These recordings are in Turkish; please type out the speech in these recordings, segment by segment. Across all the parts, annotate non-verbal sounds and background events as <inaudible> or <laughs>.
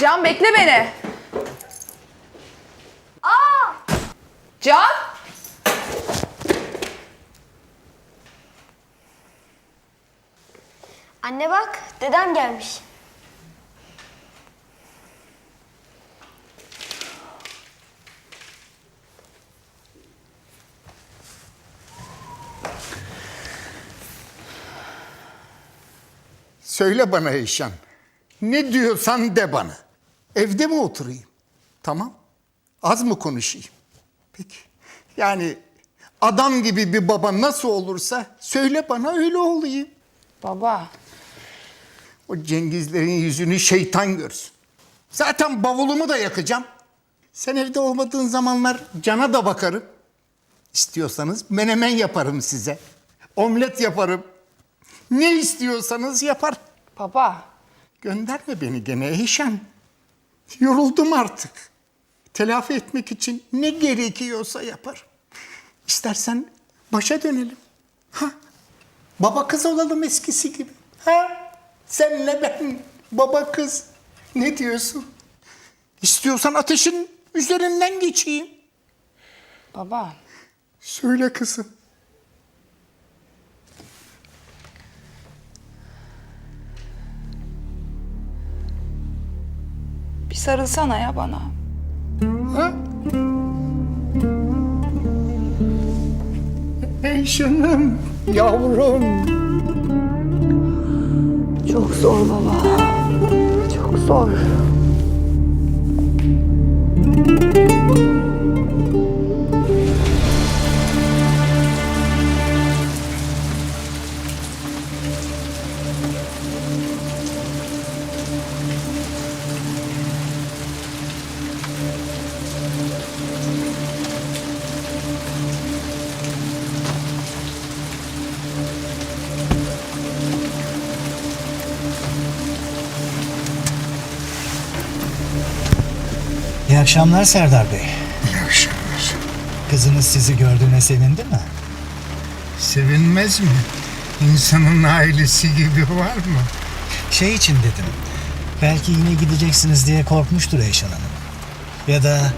Can bekle beni. Aa! Can? Anne bak, dedem gelmiş. Söyle bana Eyşan. Ne diyorsan de bana. Evde mi oturayım? Tamam. Az mı konuşayım? Peki. Yani adam gibi bir baba nasıl olursa söyle bana öyle olayım. Baba. O Cengizlerin yüzünü şeytan görsün. Zaten bavulumu da yakacağım. Sen evde olmadığın zamanlar cana da bakarım. İstiyorsanız menemen yaparım size. Omlet yaparım. Ne istiyorsanız yapar. Baba. Gönderme beni gene Eyşan. Yoruldum artık. Telafi etmek için ne gerekiyorsa yaparım. İstersen başa dönelim. Ha? Baba kız olalım eskisi gibi. Ha? Senle ben baba kız. Ne diyorsun? İstiyorsan ateşin üzerinden geçeyim. Baba. Söyle kızım. Sarılsana ya bana. Ha? Eyşan'ım, yavrum. Çok zor baba. Çok zor. İyi akşamlar Serdar Bey. İyi akşamlar. Kızınız sizi gördüğüne sevindi mi? Sevinmez mi? İnsanın ailesi gibi var mı? Şey için dedim. Belki yine gideceksiniz diye korkmuştur Eyşan Hanım. Ya da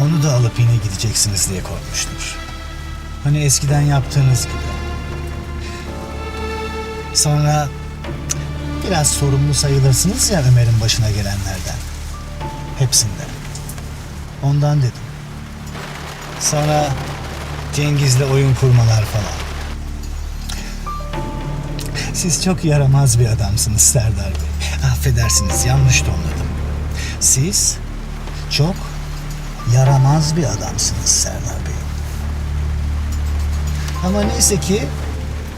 onu da alıp yine gideceksiniz diye korkmuştur. Hani eskiden yaptığınız gibi. Sonra biraz sorumlu sayılırsınız ya Ömer'in başına gelenlerden. Hepsinden. Ondan dedim. Sonra Cengiz'le oyun kurmalar falan. Siz çok yaramaz bir adamsınız Serdar Bey. Affedersiniz yanlış tonladım. Siz çok yaramaz bir adamsınız Serdar Bey. Ama neyse ki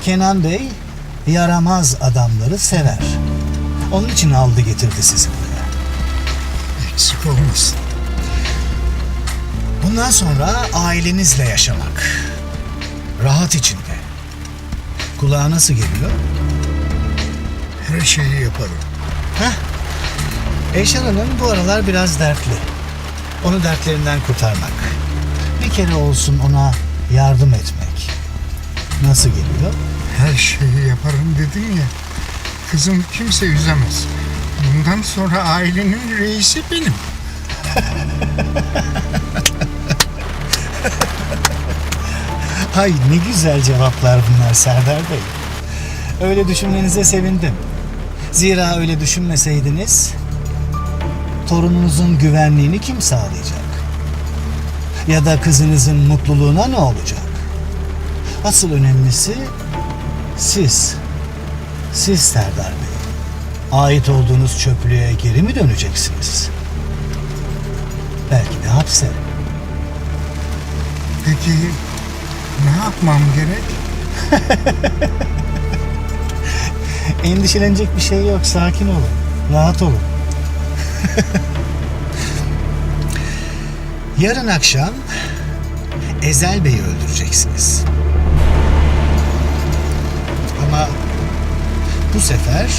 Kenan Bey yaramaz adamları sever. Onun için aldı getirdi sizi buraya. Eksik olmasın. Bundan sonra ailenizle yaşamak. Rahat içinde. Kulağa nasıl geliyor? Her şeyi yaparım. Heh. Eyşan Hanım bu aralar biraz dertli. Onu dertlerinden kurtarmak. Bir kere olsun ona yardım etmek. Nasıl geliyor? Her şeyi yaparım dedim ya. Kızım kimse üzemez. Bundan sonra ailenin reisi benim. <laughs> Hay ne güzel cevaplar bunlar Serdar Bey. Öyle düşünmenize sevindim. Zira öyle düşünmeseydiniz torununuzun güvenliğini kim sağlayacak? Ya da kızınızın mutluluğuna ne olacak? Asıl önemlisi siz. Siz Serdar Bey. Ait olduğunuz çöplüğe geri mi döneceksiniz? Belki de hapse. Peki ne yapmam gerek? <laughs> Endişelenecek bir şey yok. Sakin olun. Rahat olun. <laughs> Yarın akşam Ezel Bey'i öldüreceksiniz. Ama bu sefer.